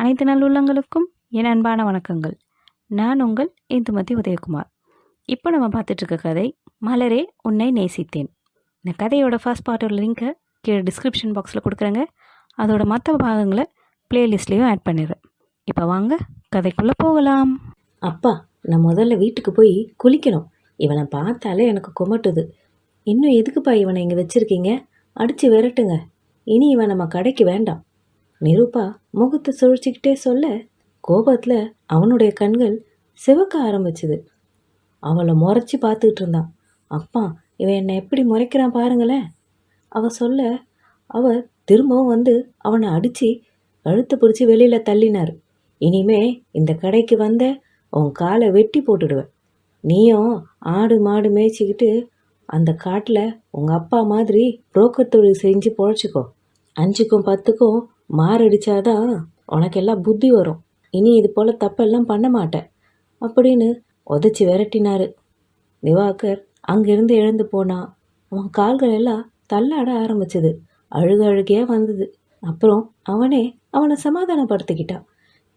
அனைத்து நல்லுள்ளங்களுக்கும் என் அன்பான வணக்கங்கள். நான் உங்கள் இந்துமதி உதயகுமார். இப்போ நம்ம பார்த்துட்டு இருக்க கதை மலரே உன்னை நேசித்தேன். இந்த கதையோட ஃபர்ஸ்ட் பார்ட்டோட லிங்க்கை கீழே டிஸ்கிரிப்ஷன் பாக்ஸில் கொடுக்குறேங்க. அதோட மற்ற பாகங்களை பிளேலிஸ்ட்லேயும் ஆட் பண்ணிடுறேன். இப்போ வாங்க கதைக்குள்ளே போகலாம். அப்பா நான் முதல்ல வீட்டுக்கு போய் குளிக்கணும். இவனை பார்த்தாலே எனக்கு குமட்டுது. இன்னும் எதுக்குப்பா இவனை இங்கே வச்சுருக்கீங்க? அடித்து விரட்டுங்க. இனி இவன் நம்ம கடைக்கு வேண்டாம். நிரூபா முகத்தை சுழிச்சிக்கிட்டே சொல்ல கோபத்தில் அவனுடைய கண்கள் சிவக்க ஆரம்பிச்சுது. அவளை முறைச்சி பார்த்துக்கிட்டு இருந்தான். அப்பா இவன் என்னை எப்படி முறைக்கிறான் பாருங்களேன். அவ சொல்ல அவர் திரும்பவும் வந்து அவனை அடித்து கழுத்தை பிடிச்சி வெளியில் தள்ளினார். இனிமே இந்த கடைக்கு வந்த உன் காலை வெட்டி போட்டுடுவேன். நீயும் ஆடு மாடு மேய்ச்சிக்கிட்டு அந்த காட்டில் உங்கள் அப்பா மாதிரி புரோக்கர் தொழில் செஞ்சு பொழைச்சிக்கோ. அஞ்சுக்கும் பத்துக்கும் மாரடிச்சாதான் உனக்கெல்லாம் புத்தி வரும். இனி இது போல் தப்பெல்லாம் பண்ண மாட்டேன் அப்படின்னு உதச்சி விரட்டினார். திவாகர் அங்கிருந்து எழுந்து போனான் அவன் கால்கள் எல்லாம் தள்ளாட ஆரம்பிச்சது. அழுக அழுகையா வந்தது. அப்புறம் அவனே அவனை சமாதானப்படுத்திக்கிட்டான்.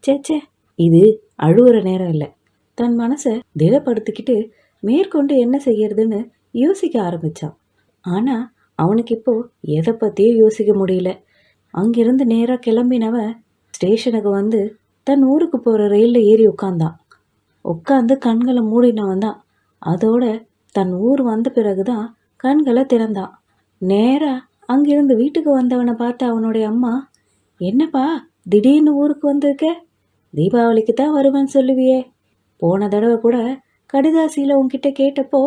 ச்சே ச்சே இது அழுவுற நேரம் இல்லை. தன் மனசை திடப்படுத்திக்கிட்டு மேற்கொண்டு என்ன செய்யறதுன்னு யோசிக்க ஆரம்பிச்சான். ஆனால் அவனுக்கு இப்போ எதை பற்றியும் யோசிக்க முடியல. அங்கிருந்து நேராக கிளம்பினவன் ஸ்டேஷனுக்கு வந்து தன் ஊருக்கு போகிற ரயிலில் ஏறி உட்காந்தான் உட்காந்து கண்களை மூடினவன் தான் அதோட தன் ஊர் வந்த பிறகு தான் கண்களை திறந்தான் நேராக அங்கிருந்து வீட்டுக்கு வந்தவனை பார்த்த அவனுடைய அம்மா என்னப்பா திடீர்னு ஊருக்கு வந்திருக்க? தீபாவளிக்கு தான் வருவேன்னு சொல்லுவியே. போன தடவை கூட கடிதாசியில் உன்கிட்ட கேட்டப்போ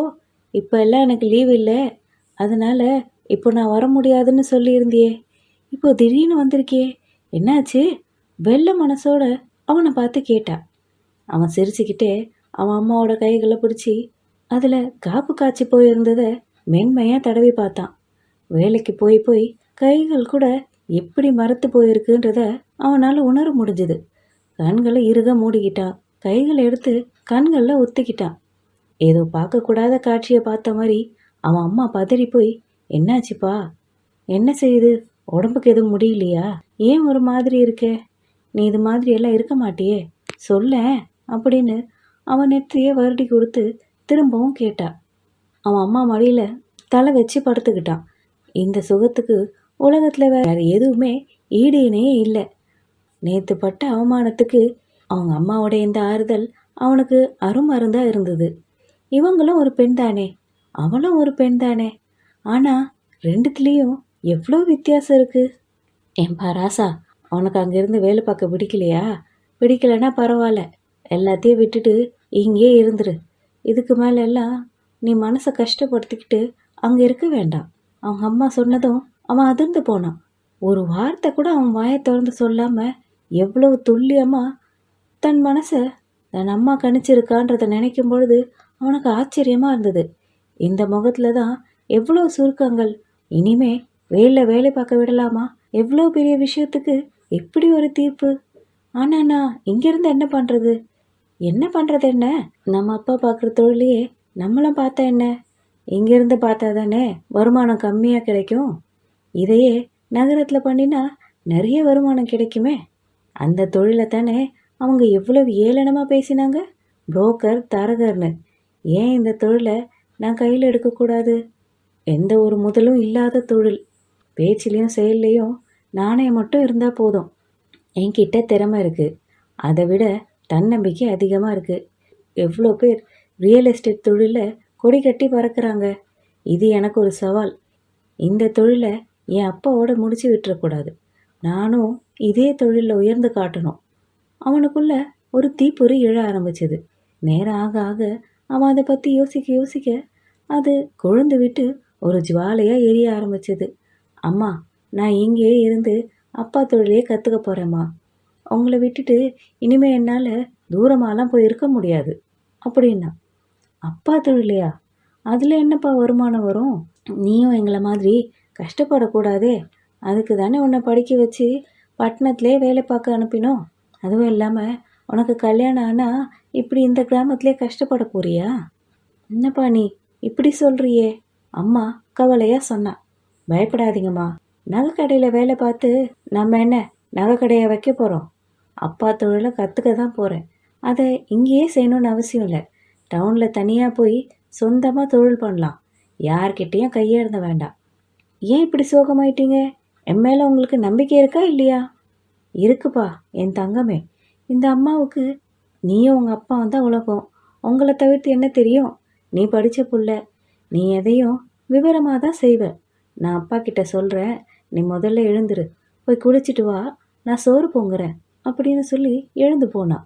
இப்போ எல்லாம் எனக்கு லீவ் இல்லை. அதனால இப்போ நான் வர முடியாதுன்னு சொல்லியிருந்தியே. இப்போ திடீர்னு வந்திருக்கியே என்னாச்சு? வெள்ளை மனசோட அவனை பார்த்து கேட்டா. அவன் சிரிச்சுக்கிட்டே அவன் அம்மாவோட கைகளை பிடிச்சி அதில் காப்பு காய்ச்சி போயிருந்ததை மென்மையாக தடவி பார்த்தான். வேலைக்கு போய் போய் கைகள் கூட எப்படி மரத்து போயிருக்குன்றத அவனால் உணர முடிஞ்சுது. கண்களை இறுக மூடிக்கிட்டான் கைகளை எடுத்து கண்களில் ஒத்திக்கிட்டான் ஏதோ பார்க்கக்கூடாத காட்சியை பார்த்த மாதிரி அவன் அம்மா பதறி போய் என்னாச்சுப்பா? என்ன செய்யுது உடம்புக்கு எதுவும் முடியலையா? ஏன் ஒரு மாதிரி இருக்கே? நீ இது மாதிரி எல்லாம் இருக்க மாட்டியே. சொல்லேன் அப்படின்னு அவன் நெற்றியே வருடி கொடுத்து திரும்பவும் கேட்டா. அவன் அம்மா மடியில் தலை வச்சு படுத்துக்கிட்டான். இந்த சுகத்துக்கு உலகத்தில் வேற எதுவுமே ஈடு இணையே இல்லை. நேற்று பட்ட அவமானத்துக்கு அவங்க அம்மாவோட இந்த ஆறுதல் அவனுக்கு அருமருந்தாக இருந்தது. இவங்களும் ஒரு பெண் தானே அவளும் ஒரு பெண் தானே ஆனால் ரெண்டுத்துலேயும் எவ்வளோ வித்தியாசம் இருக்குது ஏன்பா ராசா உனக்கு அங்கேருந்து வேலை பார்க்க பிடிக்கலையா? பிடிக்கலன்னா பரவாயில்ல. எல்லாத்தையும் விட்டுட்டு இங்கேயே இருந்துரு. இதுக்கு மேலே எல்லாம் நீ மனசை கஷ்டப்படுத்திக்கிட்டு அங்கே இருக்க வேண்டாம். அவங்க அம்மா சொன்னதும் அவன் அதிர்ந்து போனான். ஒரு வார்த்தை கூட அவன் வாயை திறந்து சொல்லாமல் எவ்வளவு துல்லியமாக தன் மனசை தன் அம்மா கணிச்சிருக்கான்றதை நினைக்கும் பொழுது அவனுக்கு ஆச்சரியமாக இருந்தது. இந்த முகத்தில் தான் எவ்வளோ சுருக்கங்கள். இனிமே வெயிலில் வேலை பார்க்க விடலாமா? எவ்வளோ பெரிய விஷயத்துக்கு எப்படி ஒரு தீர்ப்பு? ஆனாண்ணா நான் என்ன பண்ணுறது என்ன பண்ணுறது என்ன? நம்ம அப்பா பார்க்குற தொழிலையே நம்மளும் பார்த்தா என்ன? இங்கேருந்து பார்த்தா தானே வருமானம் கம்மியாக கிடைக்கும்? இதையே நகரத்தில் பண்ணினா நிறைய வருமானம் கிடைக்குமே. அந்த தொழிலை தானே அவங்க எவ்வளவு ஏளனமாக பேசினாங்க? புரோக்கர் தரகர்னு. ஏன் இந்த தொழிலை நான் கையில் எடுக்கக்கூடாது? எந்த ஒரு முதலும் இல்லாத தொழில். பேச்சிலையும் செயல்லையும் நாணயம் மட்டும் இருந்தால் போதும். என்கிட்ட திறமை இருக்குது அதை விட தன்னம்பிக்கை அதிகமாக இருக்குது எவ்வளோ பேர் ரியல் எஸ்டேட் தொழிலில் கொடி கட்டி பறக்கிறாங்க. இது எனக்கு ஒரு சவால். இந்த தொழிலை என் அப்பாவோட முடிச்சு விட்டுறக்கூடாது. நானும் இதே தொழிலில் உயர்ந்து காட்டணும். அவனுக்குள்ள ஒரு தீப்பொறி எழ ஆரம்பிச்சது. நேரம் ஆக ஆக அவன் அதை பற்றி யோசிக்க யோசிக்க அது கொழுந்து விட்டு ஒரு ஜுவாலையாக எரிய ஆரம்பிச்சது. அம்மா நான் இங்கேயே இருந்து அப்பா தொழிலே கற்றுக்க போகிறேம்மா உங்களை விட்டுட்டு இனிமே என்னால் தூரமாலாம் போய் இருக்க முடியாது அப்படின்னா. அப்பா தொழிலையா? அதில் என்னப்பா வருமானம் வரும்? நீயும் எங்களை மாதிரி கஷ்டப்படக்கூடாதே. அதுக்கு தானே உன்னை படிக்க வச்சு பட்டணத்திலே வேலை பார்க்க அனுப்பினோம். அதுவும் இல்லாமல் உனக்கு கல்யாணம் ஆனால் இப்படி இந்த கிராமத்திலே கஷ்டப்பட போறியா? என்னப்பா நீ இப்படி சொல்கிறியே அம்மா கவலையாக சொன்னா. பயப்படாதீங்கம்மா. நகை கடையில் வேலை பார்த்து நம்ம என்ன நகை கடையை வைக்க போகிறோம் அப்பா தொழிலை கற்றுக்க தான் போகிறேன் அதை இங்கேயே செய்யணும்னு அவசியம் இல்லை. டவுனில் தனியாக போய் சொந்தமாக தொழில் பண்ணலாம். யார்கிட்டேயும் கையேறத வேண்டாம். ஏன் இப்படி சோகமாயிட்டீங்க? என் மேலே உங்களுக்கு நம்பிக்கை இருக்கா இல்லையா? இருக்குப்பா என் தங்கமே. இந்த அம்மாவுக்கு நீயும் உங்கள் அப்பா தான் உலகம். உங்களை தவிர்த்து என்ன தெரியும்? நீ படித்த புள்ள. நீ எதையும் விவரமாக தான் செய்வ. நான் அப்பா கிட்ட சொல்கிறேன் நீ முதல்ல எழுந்துரு. போய் குளிச்சிட்டு வா. நான் சோறு பொங்குறேன் அப்படின்னு சொல்லி எழுந்து போனான்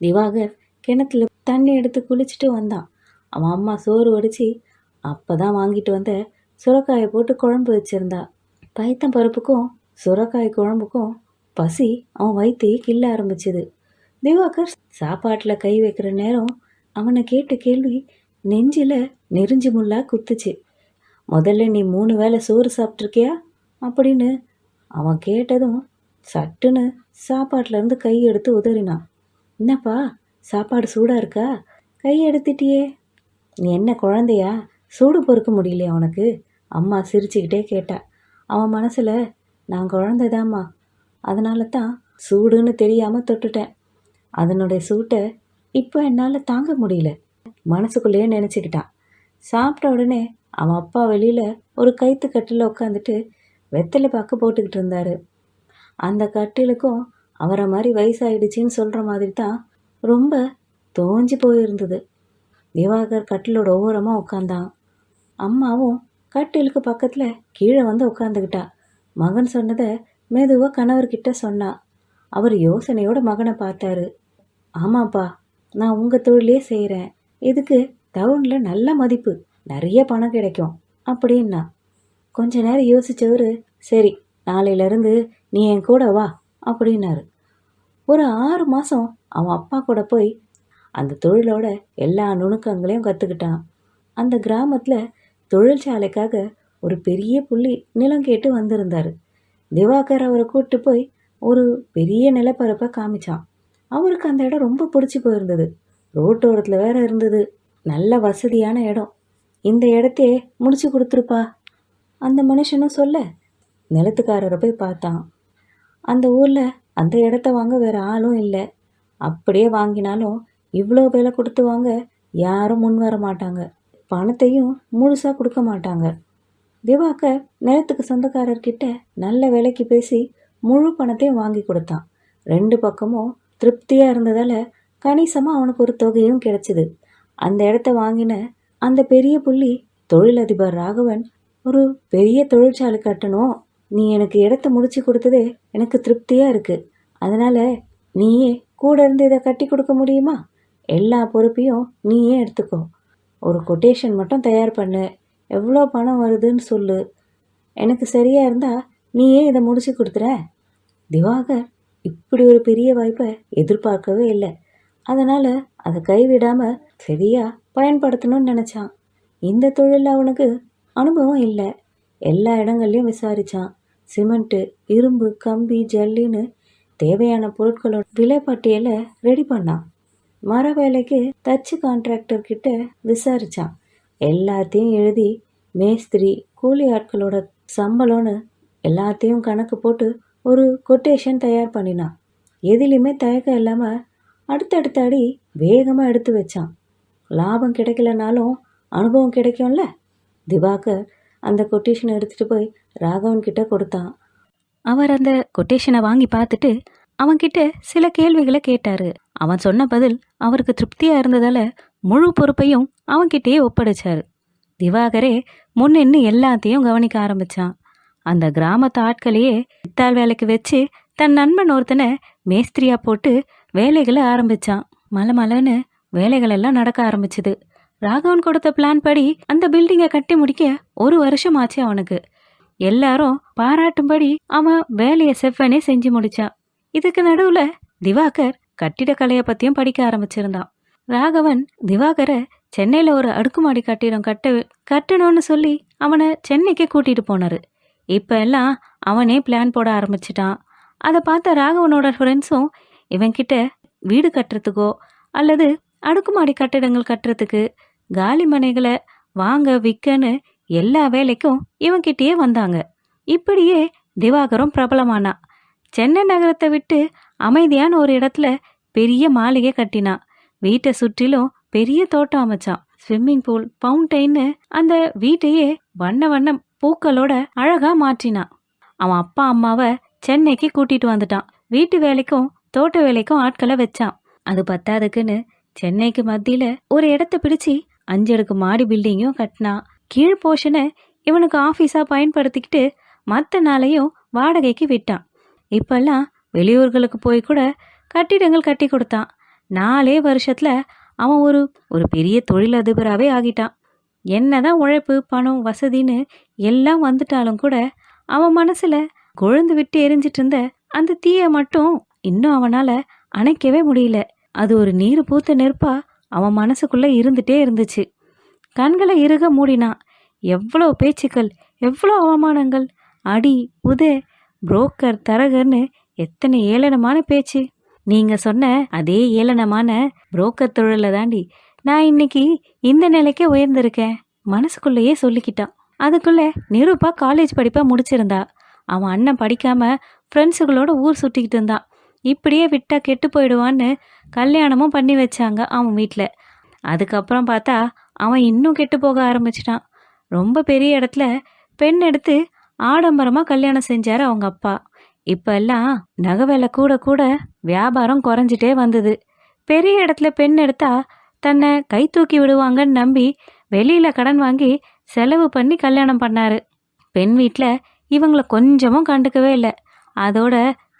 திவாகர் கிணத்துல தண்ணி எடுத்து குளிச்சுட்டு வந்தான். அவன் அம்மா சோறு வடித்து அப்போ தான் வாங்கிட்டு வந்த சுரக்காயை போட்டு குழம்பு வச்சுருந்தா. பைத்தம் பருப்புக்கும் சுரக்காய் குழம்புக்கும் பசி அவன் வயிற்றையே கிள்ள ஆரம்பிச்சுது. திவாகர் சாப்பாட்டில் கை வைக்கிற நேரம் அவனை கேட்ட கேள்வி நெஞ்சில் நெருஞ்சி முள்ளா குத்துச்சு. முதல்ல நீ மூணு வேளை சோறு சாப்பிட்ருக்கியா அப்படின்னு அவன் கேட்டதும் சட்டுன்னு சாப்பாட்டிலேருந்து கை எடுத்து உதறினான். என்னப்பா சாப்பாடு சூடாக இருக்கா? கை எடுத்துட்டியே. நீ என்ன குழந்தையா? சூடு பொறுக்க முடியலையா உனக்கு? அம்மா சிரிச்சுக்கிட்டே கேட்டா. அவன் மனசில் நான் குழந்தைதாம்மா. அதனால தான் சூடுன்னு தெரியாமல் தொட்டுட்டேன். அதனுடைய சூட்டை இப்போ என்னால் தாங்க முடியல. மனசுக்குள்ளேயே நினச்சிக்கிட்டான். சாப்பிட்ட உடனே அவன் அப்பா வெளியில் ஒரு கைத்து கட்டில் உட்காந்துட்டு வெத்தலை பாக்கு போட்டுக்கிட்டு இருந்தாரு. அந்த கட்டிலுக்கும் அவரை மாதிரி வயசாயிடுச்சின்னு சொல்கிற மாதிரி தான் ரொம்ப தோஞ்சு போயிருந்தது. திவாகர் கட்டிலோட ஓரமாக உட்காந்தான் அம்மாவும் கட்டிலுக்கு பக்கத்தில் கீழே வந்து உட்காந்துக்கிட்டா மகன் சொன்னதை மெதுவாக கணவர்கிட்ட சொன்னா. அவர் யோசனையோட மகனை பார்த்தாரு. ஆமாப்பா நான் உங்கள் தொழிலே செய்கிறேன் இதுக்கு டவுனில் நல்ல மதிப்பு. நிறைய பணம் கிடைக்கும். அப்படின்னா கொஞ்ச நேரம் யோசிச்சவர் சரி நாளையிலேருந்து நீ என் கூட வா அப்படின்னாரு. ஒரு ஆறு மாதம் அவன் அப்பா கூட போய் அந்த தொழிலோட எல்லா நுணுக்கங்களையும் கற்றுக்கிட்டான் அந்த கிராமத்தில் தொழிற்சாலைக்காக ஒரு பெரிய புள்ளி நிலம் கேட்டு வந்திருந்தார். திவாகர் அவரை கூப்பிட்டு போய் ஒரு பெரிய நிலப்பரப்பை காமிச்சான். அவருக்கு அந்த இடம் ரொம்ப பிடிச்சி போயிருந்தது. ரோட்டோரத்தில் வேற இருந்தது. நல்ல வசதியான இடம். இந்த இடத்தையே முடிச்சு கொடுத்துருப்பா. அந்த மனுஷனும் சொல்ல நிலத்துக்காரரை போய் பார்த்தான். அந்த ஊரில் அந்த இடத்த வாங்க வேறு ஆளும் இல்லை. அப்படியே வாங்கினாலும் இவ்வளோ விலை கொடுத்து வாங்க யாரும் முன் வர மாட்டாங்க. பணத்தையும் முழுசாக கொடுக்க மாட்டாங்க. திவாகர் நிலத்துக்கு சொந்தக்காரர்கிட்ட நல்ல விலைக்கு பேசி முழு பணத்தையும் வாங்கி கொடுத்தான். ரெண்டு பக்கமும் திருப்தியாக இருந்ததால் கணிசமாக அவனுக்கு ஒரு தொகையும் கிடைச்சிது. அந்த இடத்த வாங்கின அந்த பெரிய புள்ளி தொழிலதிபர் ராகவன் ஒரு பெரிய தொழிற்சாலை கட்டணும். நீ எனக்கு இடத்த முடிச்சு கொடுத்ததே எனக்கு திருப்தியாக இருக்குது அதனால் நீயே கூட இருந்து இதை கட்டி கொடுக்க முடியுமா? எல்லா பொறுப்பையும் நீயே எடுத்துக்கோ. ஒரு கொட்டேஷன் மட்டும் தயார் பண்ணு. எவ்வளோ பணம் வருதுன்னு சொல்லு. எனக்கு சரியாக இருந்தால் நீயே இதை முடிச்சு கொடுத்துற. திவாகர் இப்படி ஒரு பெரிய வாய்ப்பை எதிர்பார்க்கவே இல்லை. அதனால் அதை கைவிடாமல் சரியாக பயன்படுத்தணும்னு நினச்சான். இந்த தொழிலில் அவனுக்கு அனுபவம் இல்லை. எல்லா இடங்கள்லையும் விசாரித்தான் சிமெண்ட்டு இரும்பு கம்பி ஜல்லின்னு தேவையான பொருட்களோட விலைப்பட்டியலை ரெடி பண்ணான். மர வேலைக்கு தச்சு கான்ட்ராக்டர் கிட்ட விசாரித்தான் எல்லாத்தையும் எழுதி மேஸ்திரி கூலி ஆட்களோட சம்பளம்னு எல்லாத்தையும் கணக்கு போட்டு ஒரு கொட்டேஷன் தயார் பண்ணினான். எதிலையுமே தயக்கம் இல்லாமல் அடுத்தடுத்த அடி வேகமாக எடுத்து வச்சான். லாபம் கிடைக்கலனாலும் அனுபவம் கிடைக்கும்ல? திவாகர் அந்த கொட்டேஷனை எடுத்துகிட்டு போய் ராகவன் கிட்ட கொடுத்தான். அவர் அந்த கொட்டேஷனை வாங்கி பார்த்துட்டு அவன்கிட்ட சில கேள்விகளை கேட்டாரு. அவன் சொன்ன பதில் அவருக்கு திருப்தியா இருந்ததால முழு பொறுப்பையும் அவன்கிட்டயே ஒப்படைச்சாரு. திவாகரே முன்னின்னு எல்லாத்தையும் கவனிக்க ஆரம்பிச்சான். அந்த கிராமத்து ஆட்களையே இத்தால் வேலைக்கு வச்சு தன் நண்பன் ஒருத்தனை மேஸ்திரியா போட்டு வேலைகளை ஆரம்பிச்சான். மலை மலைன்னு வேலைகள் எல்லாம் நடக்க ஆரம்பிச்சுது. ராகவன் கொடுத்த பிளான் படி அந்த பில்டிங்கை கட்டி முடிக்க ஒரு வருஷம் ஆச்சு அவனுக்கு. எல்லாரும் பாராட்டும்படி அவன் வேலையை செவ்வனே செஞ்சு முடிச்சான் இதுக்கு நடுவுல திவாகர் கட்டிடக்கலையை பத்தியும் படிக்க ஆரம்பிச்சிருந்தான். ராகவன் திவாகரை சென்னையில ஒரு அடுக்குமாடி கட்டிடம் கட்ட கட்டணும்னு சொல்லி அவனை சென்னைக்கு கூட்டிட்டு போனாரு. இப்ப எல்லாம் அவனே பிளான் போட ஆரம்பிச்சிட்டான். அதை பார்த்த ராகவனோட ஃப்ரெண்ட்ஸும் இவன்கிட்ட வீடு கட்டுறதுக்கோ அல்லது அடுக்குமாடி கட்டிடங்கள் கட்டுறதுக்கு காலி மனைகளை வாங்க விற்கன்னு எல்லா வேலைக்கும் இவங்கிட்டயே வந்தாங்க. இப்படியே திவாகரும் பிரபலமானான் சென்னை நகரத்தை விட்டு அமைதியான ஒரு இடத்துல பெரிய மாளிகை கட்டினான். வீட்டை சுற்றிலும் பெரிய தோட்டம் அமைச்சான். ஸ்விம்மிங் பூல் ஃபவுண்டைன்னு அந்த வீட்டையே வண்ண வண்ண பூக்களோட அழகா மாற்றினான். அவன் அப்பா அம்மாவை சென்னைக்கு கூட்டிட்டு வந்துட்டான். வீட்டு வேலைக்கும் தோட்ட வேலைக்கும் ஆட்களை வச்சான். அது பத்தாதுக்குன்னு சென்னைக்கு மத்தியில ஒரு இடத்த பிடிச்சி அஞ்சு அடுக்கு மாடி பில்டிங்கும் கட்டினான் கீழ் போர்ஷனை இவனுக்கு ஆஃபீஸாக பயன்படுத்திக்கிட்டு மற்ற நாளையும் வாடகைக்கு விட்டான். இப்பெல்லாம் வெளியூர்களுக்கு போய் கூட கட்டிடங்கள் கட்டி கொடுத்தான். நாலே வருஷத்தில் அவன் ஒரு ஒரு பெரிய தொழிலதிபராகவே ஆகிட்டான். என்னதான் உழைப்பு பணம் வசதின்னு எல்லாம் வந்துட்டாலும் கூட அவன் மனசில் கொழுந்து விட்டு எரிஞ்சிட்டு இருந்த அந்த தீயை மட்டும் இன்னும் அவனால் அணைக்கவே முடியல. அது ஒரு நீர் பூத்த நெருப்பா அவன் மனசுக்குள்ளே இருந்துட்டே இருந்துச்சு. கண்களை இறுக மூடினான் எவ்வளோ பேச்சுக்கள் எவ்வளோ அவமானங்கள் அடி உதே புரோக்கர் தரகர்னு எத்தனை ஏளனமான பேச்சு. நீங்கள் சொன்ன அதே ஏளனமான புரோக்கர் தொழிலை தாண்டி நான் இன்னைக்கு இந்த நிலைக்கே உயர்ந்திருக்கேன் மனசுக்குள்ளேயே சொல்லிக்கிட்டான். அதுக்குள்ளே நிரூபா காலேஜ் படிப்பை முடிச்சிருந்தா. அவன் அண்ணன் படிக்காம ஃப்ரெண்ட்ஸுகளோட ஊர் சுட்டிக்கிட்டு இருந்தான். இப்படியே விட்டா கெட்டு போயிடுவான்னு கல்யாணமும் பண்ணி வச்சாங்க அவன் வீட்டில் அதுக்கப்புறம் பார்த்தா அவன் இன்னும் கெட்டு போக ஆரம்பிச்சிட்டான். ரொம்ப பெரிய இடத்துல பெண் எடுத்து ஆடம்பரமாக கல்யாணம் செஞ்சார் அவங்க அப்பா. இப்போ எல்லாம் நகை விலை கூட கூட வியாபாரம் குறைஞ்சிட்டே வந்தது. பெரிய இடத்துல பெண் எடுத்தா தன்னை கை தூக்கி விடுவாங்கன்னு நம்பி வெளியில் கடன் வாங்கி செலவு பண்ணி கல்யாணம் பண்ணாரு. பெண் வீட்டில் இவங்கள கொஞ்சமும் கண்டுக்கவே இல்லை. அதோட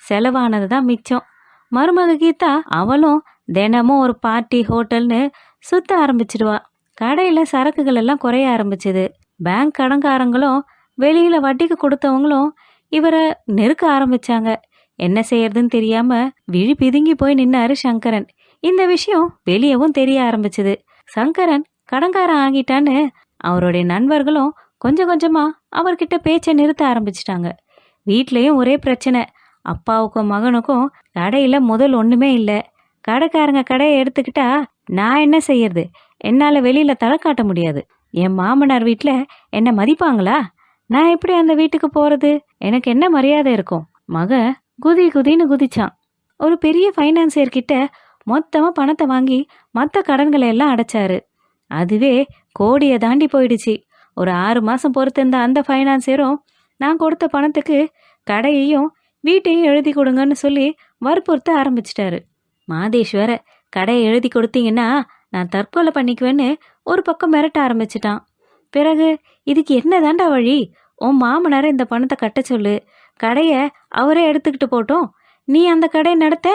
செலவானது தான் மிச்சம். மருமக கீதா அவளும் தினமும் ஒரு பார்ட்டி ஹோட்டல்னு சுத்த ஆரம்பிச்சிடுவா கடையில் சரக்குகள் எல்லாம் குறைய ஆரம்பிச்சது. பேங்க் கடன்காரங்களும் வெளியில் வட்டிக்கு கொடுத்தவங்களும் இவரை நெருக்க ஆரம்பிச்சாங்க. என்ன செய்யறதுன்னு தெரியாம விழி பிதுங்கி போய் நின்னாரு சங்கரன். இந்த விஷயம் வெளியவும் தெரிய ஆரம்பிச்சது. சங்கரன் கடன்காரன் ஆகிட்டான்னு அவருடைய நண்பர்களும் கொஞ்சம் கொஞ்சமா அவர்கிட்ட பேச்சை நிறுத்த ஆரம்பிச்சிட்டாங்க. வீட்லயும் ஒரே பிரச்சனை. அப்பாவுக்கும் மகனுக்கும் கடையில் முதல் ஒன்றுமே இல்லை. கடைக்காரங்க கடையை எடுத்துக்கிட்டா நான் என்ன செய்யறது? என்னால் வெளியில் தலை காட்ட முடியாது. என் மாமனார் வீட்டில் என்னை மதிப்பாங்களா? நான் எப்படி அந்த வீட்டுக்கு போகிறது எனக்கு என்ன மரியாதை இருக்கும்? மகன் குதி குதின்னு குதிச்சான். ஒரு பெரிய ஃபைனான்சியர்கிட்ட மொத்தமாக பணத்தை வாங்கி மற்ற கடன்களை எல்லாம் அடைச்சாரு. அதுவே கோடியை தாண்டி போயிடுச்சு. ஒரு ஆறு மாதம் பொறுத்திருந்த அந்த ஃபைனான்சியரும் நான் கொடுத்த பணத்துக்கு கடையையும் வீட்டையும் எழுதி கொடுங்கன்னு சொல்லி வற்புறுத்த ஆரம்பிச்சிட்டாரு. மாதேஸ்வர கடையை எழுதி கொடுத்தீங்கன்னா நான் தற்கொலை பண்ணிக்குவேன்னு ஒரு பக்கம் மிரட்ட ஆரம்பிச்சிட்டான். பிறகு இதுக்கு என்ன தாண்டா வழி? உன் மாமனார் இந்த பணத்தை கட்ட சொல்லு. கடையை அவரே எடுத்துக்கிட்டு போட்டோம். நீ அந்த கடையை நடத்த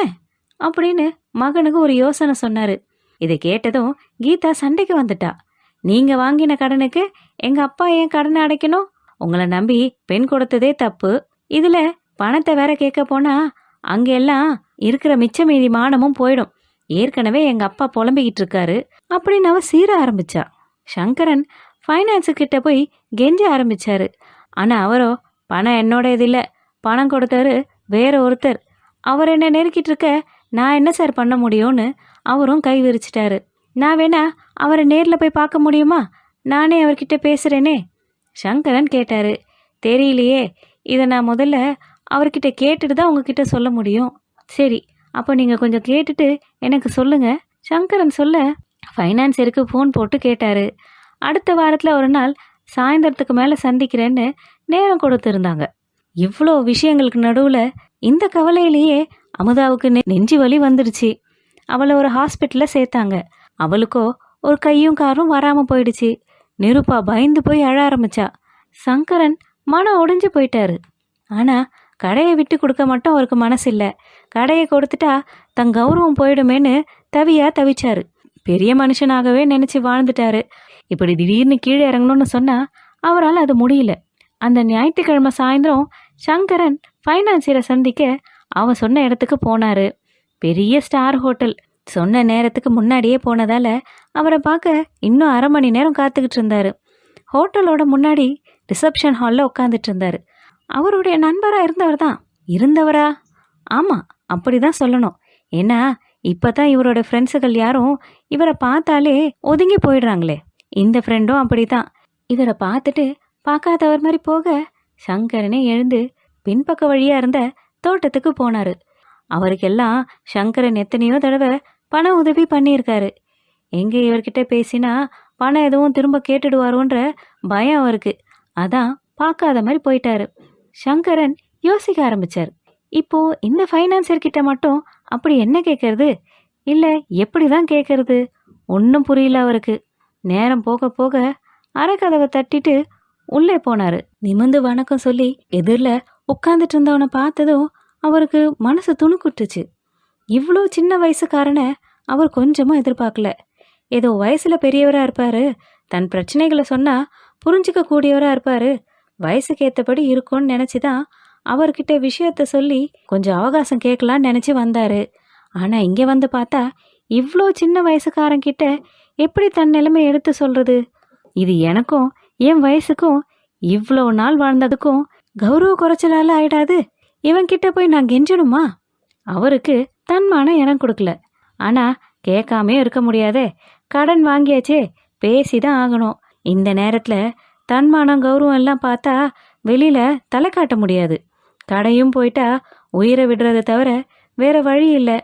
அப்படின்னு மகனுக்கு ஒரு யோசனை சொன்னாரு. இதை கேட்டதும் கீதா சண்டைக்கு வந்துட்டா. நீங்க வாங்கின கடனுக்கு எங்க அப்பா ஏன் கடனை அடைக்கணும்? உங்களை நம்பி பெண் கொடுத்ததே தப்பு. இதுல பணத்தை வேற கேட்க போனா அங்கெல்லாம் இருக்கிற மிச்ச மீதி மானமும் போயிடும். ஏற்கனவே எங்க அப்பா புலம்பிக்கிட்டு இருக்காரு. அப்படின்னு அவ சீர ஆரம்பிச்சா. சங்கரன் ஃபைனான்ஸு கிட்ட போய் கெஞ்ச ஆரம்பிச்சாரு. ஆனா அவரோ பணம் என்னோட இது இல்லை. பணம் கொடுத்தாரு வேற ஒருத்தர். அவர் என்ன நெருக்கிட்டு இருக்க? நான் என்ன சார் பண்ண முடியும்னு? அவரும் கை விரிச்சிட்டாரு. நான் வேணா அவரை நேரில் போய் பார்க்க முடியுமா? நானே அவர்கிட்ட பேசுகிறேனே சங்கரன் கேட்டாரு. தெரியலையே. இதை நான் முதல்ல அவர்கிட்ட கேட்டுட்டு தான் உங்ககிட்ட சொல்ல முடியும். சரி அப்போ நீங்கள் கொஞ்சம் கேட்டுட்டு எனக்கு சொல்லுங்கள் சங்கரன் சொல்ல ஃபைனான்சியருக்கு ஃபோன் போட்டு கேட்டாரு. அடுத்த வாரத்தில் ஒரு நாள் சாயந்தரத்துக்கு மேலே சந்திக்கிறேன்னு நேரம் கொடுத்துருந்தாங்க. இவ்வளோ விஷயங்களுக்கு நடுவில் இந்த கவலையிலேயே அமுதாவுக்கு நெ- நெஞ்சு வலி வந்துடுச்சு. அவளை ஒரு ஹாஸ்பிட்டலில் சேர்த்தாங்க. அவளுக்கோ ஒரு கையும் காரும் வராமல் போயிடுச்சு. நிருப்பா பயந்து போய் அழ ஆரம்பிச்சா. சங்கரன் மனம் ஒடிஞ்சு போயிட்டாரு. ஆனால் கடையை விட்டு கொடுக்க மட்டும் அவருக்கு மனசு இல்லை கடையை கொடுத்துட்டா தன் கௌரவம் போயிடுமேன்னு தவியா தவிச்சாரு. பெரிய மனுஷனாகவே நினைச்சு வாழ்ந்துட்டாரு. இப்படி திடீர்னு கீழே இறங்கணும்னு சொன்னா அவரால் அது முடியல. அந்த ஞாயிற்றுக்கிழமை சாயந்தரம் சங்கரன் ஃபைனான்சியரை சந்திக்க அவன் சொன்ன இடத்துக்கு போனாரு. பெரிய ஸ்டார் ஹோட்டல். சொன்ன நேரத்துக்கு முன்னாடியே போனதால அவரை பார்க்க இன்னும் அரை மணி நேரம் காத்துக்கிட்டு இருந்தாரு. ஹோட்டலோட முன்னாடி ரிசப்ஷன் ஹாலில் உட்காந்துட்டு இருந்தாரு. அவருடைய நண்பராக இருந்தவர் தான் இருந்தவரா? ஆமாம் அப்படி தான் சொல்லணும். ஏன்னா இப்போ தான் இவரோட ஃப்ரெண்ட்ஸுகள் யாரும் இவரை பார்த்தாலே ஒதுங்கி போயிடுறாங்களே. இந்த ஃப்ரெண்டும் அப்படி தான் இவரை பார்த்துட்டு பார்க்காதவர் மாதிரி போக சங்கரனே எழுந்து பின்பக்க வழியாக இருந்த தோட்டத்துக்கு போனார். அவருக்கெல்லாம் சங்கரன் எத்தனையோ தடவை பண உதவி பண்ணியிருக்காரு. எங்கே இவர்கிட்ட பேசினா பணம் எதுவும் திரும்ப கேட்டுடுவாரோன்ற பயம் அவருக்கு. அதான் பார்க்காத மாதிரி போயிட்டாரு. சங்கரன் யோசிக்க ஆரம்பிச்சார். இப்போ இந்த ஃபைனான்சர் கிட்ட மட்டும் அப்படி என்ன கேட்கறது இல்லை எப்படி தான் கேட்கறது ஒன்றும் புரியல அவருக்கு. நேரம் போக போக அறக்கதவை தட்டிட்டு உள்ளே போனாரு. நிமிந்து வணக்கம் சொல்லி எதிரில் உட்காந்துட்டு இருந்தவனை பார்த்ததும் அவருக்கு மனசு துணுக்குட்டுச்சு. இவ்வளோ சின்ன வயசுக்காரனை அவர் கொஞ்சமும் எதிர்பார்க்கல. ஏதோ வயசில் பெரியவராக இருப்பார். தன் பிரச்சனைகளை சொன்னால் புரிஞ்சிக்க கூடியவராக இருப்பார். வயசுக்கு ஏற்றபடி இருக்கும்னு நினைச்சுதான் அவர்கிட்ட விஷயத்த சொல்லி கொஞ்சம் அவகாசம் கேட்கலான்னு நினச்சி வந்தாரு. ஆனால் இங்கே வந்து பார்த்தா இவ்வளோ சின்ன வயசுக்காரங்கிட்ட எப்படி தன் நிலைமை எடுத்து சொல்கிறது இது எனக்கும் என் வயசுக்கும் இவ்வளோ நாள் வாழ்ந்ததுக்கும் கௌரவ குறைச்சலால ஆயிடாது. இவன்கிட்ட போய் நான் கெஞ்சணுமா அவருக்கு தன்மான இடம் கொடுக்கல. ஆனால் கேட்காமே இருக்க முடியாதே. கடன் வாங்கியாச்சே பேசி தான் ஆகணும். இந்த நேரத்தில் தன்மானம் கௌரவம் எல்லாம் பார்த்தா வெளியில் தலை காட்ட முடியாது. கடையும் போயிட்டா உயிரை விடுறதை தவிர வேற வழி இல்லை.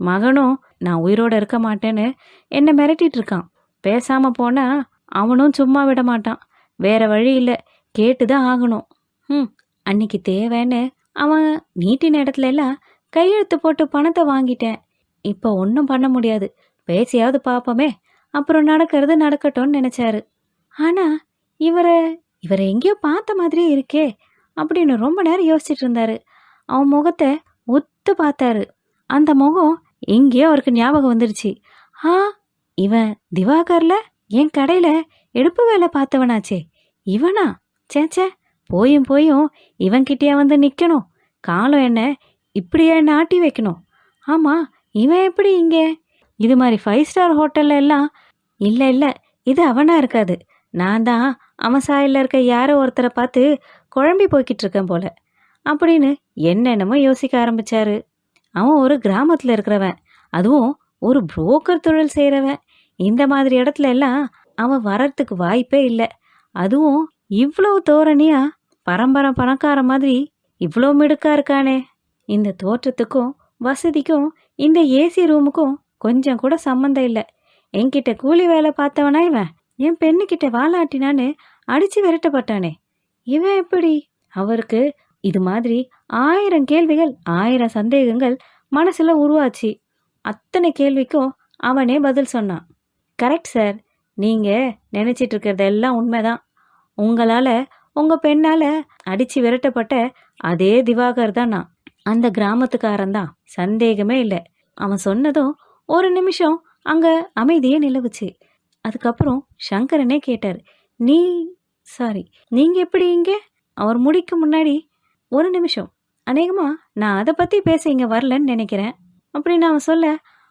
மகனும் நான் உயிரோட இருக்க மாட்டேன்னு என்னை மிரட்டிட்டு இருக்கான். பேசாமல் போனால் அவனும் சும்மா விட மாட்டான். வேற வழி இல்லை. கேட்டு தான் ஆகணும். ம் அன்னைக்கு தேவைன்னு அவன் நீட்டின இடத்துல எல்லாம் கையெழுத்து போட்டு பணத்தை வாங்கிட்டேன். இப்போ ஒன்றும் பண்ண முடியாது. பேசியாவது பார்ப்போமே அப்புறம் நடக்கிறது நடக்கட்டும்னு நினச்சாரு. ஆனால் இவரை இவரை எங்கேயோ பார்த்த மாதிரியே இருக்கே அப்படின்னு ரொம்ப நேரம் யோசிச்சுட்டு இருந்தாரு. அவன் முகத்தை ஒத்து பார்த்தாரு. அந்த முகம் எங்கேயோ அவருக்கு ஞாபகம் வந்துடுச்சு ஆ இவன் திவாகர்ல? என் கடையில் எடுப்பு வேலை பார்த்தவனாச்சே. இவனா? சேச்சே போயும் போயும் இவன்கிட்டயே வந்து நிற்கணும் காலம் என்ன? இப்படியே என்ன ஆட்டி வைக்கணும். ஆமாம் இவன் எப்படி இங்கே? இது மாதிரி ஃபைவ் ஸ்டார் ஹோட்டல்ல எல்லாம் இல்லை இல்லை இது அவனாக இருக்காது. நான் தான் அவன் சாயல்ல இருக்க யாரோ ஒருத்தரை பார்த்து குழம்பி போய்கிட்டு இருக்கேன் போல. அப்படின்னு என்னென்னமோ யோசிக்க ஆரம்பிச்சாரு. அவன் ஒரு கிராமத்தில் இருக்கிறவன். அதுவும் ஒரு புரோக்கர் தொழில் செய்கிறவன் இந்த மாதிரி இடத்துல எல்லாம் அவன் வர்றதுக்கு வாய்ப்பே இல்லை. அதுவும் இவ்வளோ தோரணியாக பரம்பரை பணக்கார மாதிரி இவ்வளோ மிடுக்கா இருக்கானே. இந்த தோற்றத்துக்கும் வசதிக்கும் இந்த ஏசி ரூமுக்கும் கொஞ்சம் கூட சம்மந்தம் இல்லை. என்கிட்ட கூலி வேலை பார்த்தவனா இவன்? என் பெண்ணுக்கிட்ட வாலாட்டினான்னு அடிச்சு விரட்டப்பட்டானே. இவன் எப்படி? அவருக்கு இது மாதிரி ஆயிரம் கேள்விகள் ஆயிரம் சந்தேகங்கள் மனசில் உருவாச்சு. அத்தனை கேள்விக்கும் அவனே பதில் சொன்னான். கரெக்ட் சார் நீங்கள் நினச்சிட்டு இருக்கிறதெல்லாம் உண்மைதான். உங்களால் உங்கள் பெண்ணால் அடித்து விரட்டப்பட்ட அதே திவாகர் தான் நான். அந்த கிராமத்துக்காரன் தான். சந்தேகமே இல்லை. அவன் சொன்னதும் ஒரு நிமிஷம் அங்கே அமைதியே நிலவுச்சு. அதுக்கப்புறம் சங்கரனே கேட்டார் நீ சாரி நீங்கள் எப்படி இங்கே? அவர் முடிக்க முன்னாடி ஒரு நிமிஷம் அநேகமாக நான் அதை பற்றி பேச இங்கே வரலன்னு நினைக்கிறேன். அப்படின்னு அவன் சொல்ல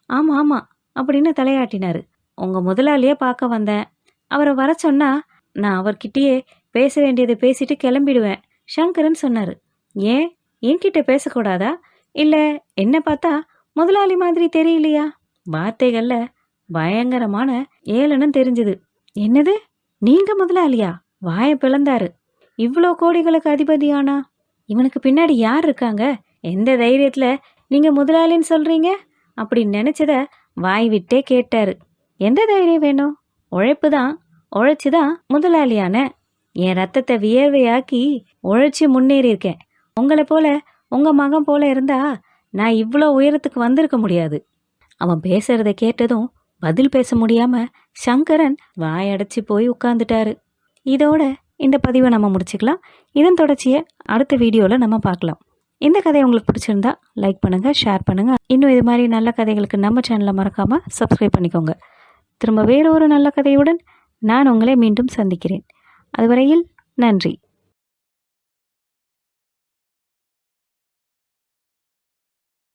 ஆமாம் ஆமாம் அப்படின்னு தலையாட்டினார். உங்கள் முதலாளியே பார்க்க வந்தேன். அவரை வர சொன்னால் நான் அவர்கிட்டயே பேச வேண்டியதை பேசிட்டு கிளம்பிடுவேன் சங்கரன் சொன்னார். ஏன்? என்கிட்ட பேசக்கூடாதா? இல்லை என்ன பார்த்தா முதலாளி மாதிரி தெரியலையா? வார்த்தைகளில் பயங்கரமான ஏளனம் தெரிஞ்சுது. என்னது? நீங்க முதலாளியா? வாய பிளந்தாரு. இவ்வளோ கோடிகளுக்கு அதிபதியானா? இவனுக்கு பின்னாடி யார் இருக்காங்க? எந்த தைரியத்தில் நீங்க முதலாளின்னு சொல்றீங்க? அப்படின்னு நினைச்சத வாய் விட்டே கேட்டாரு. எந்த தைரியம் வேணும்? உழைப்பு தான் உழைச்சி தான் முதலாளியான. என் ரத்தத்தை வியர்வையாக்கி உழைச்சி முன்னேறி இருக்கேன் உங்களை போல உங்க மகன் போல இருந்தா நான் இவ்வளோ உயரத்துக்கு வந்திருக்க முடியாது. அவன் பேசுறத கேட்டதும் பதில் பேச முடியாம சங்கரன் வாயடைச்சி போய் உட்காந்துட்டாரு இதோட இந்த பதிவை நம்ம முடிச்சுக்கலாம். இதன் தொடர்ச்சியை அடுத்த வீடியோவில் நம்ம பார்க்கலாம். இந்த கதை உங்களுக்கு பிடிச்சிருந்தா லைக் பண்ணுங்கள் ஷேர் பண்ணுங்க. இன்னும் இது மாதிரி நல்ல கதைகளுக்கு நம்ம சேனலை மறக்காமல் சப்ஸ்கிரைப் பண்ணிக்கோங்க. திரும்ப வேறொரு நல்ல கதையுடன் நான் உங்களை மீண்டும் சந்திக்கிறேன். அதுவரையில் நன்றி.